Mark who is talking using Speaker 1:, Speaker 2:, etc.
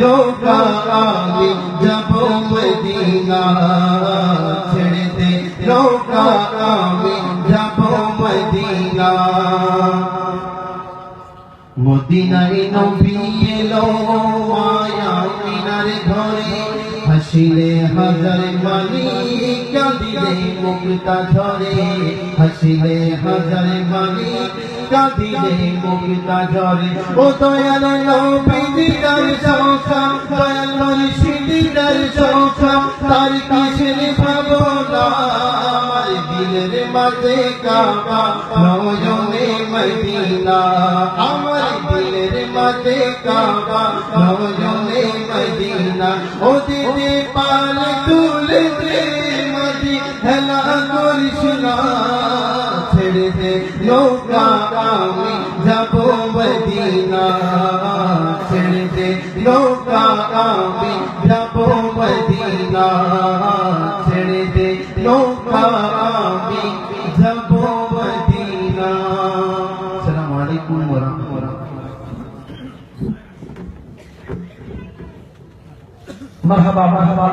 Speaker 1: নৌকা আমি যাব মদিনা ছেড়ে দে নৌকা আমি যাব মদিনা মদিনায় নবী এলো হাসিলে হাজার মালি কাঁদিলে মুক্তা ঝরে। হাসিলে হাজার মালি কাঁদিলে মুক্তা ঝরে। ও দয়াল দিদার সংখ্যা, দয়াল সংখ্যা, তার কিসের ভাবনা? আমার দিলের মাঝে কাবা নয়নে মদিনা। আমার দিলের মাঝে কাবা নয়নে মদিনা। ও দিদি দে মদি হেলা করিস না ছেড়ে দে নৌকা আমি যাব মদিনা ছেড়ে দে নৌকা আমি যাব মদিনা ছেড়ে দে নৌকা আমি যাব মদিনা আসসালামু আলাইকুম ওয়া রাহমাতুল্লাহ
Speaker 2: মারহাবা মারহাবা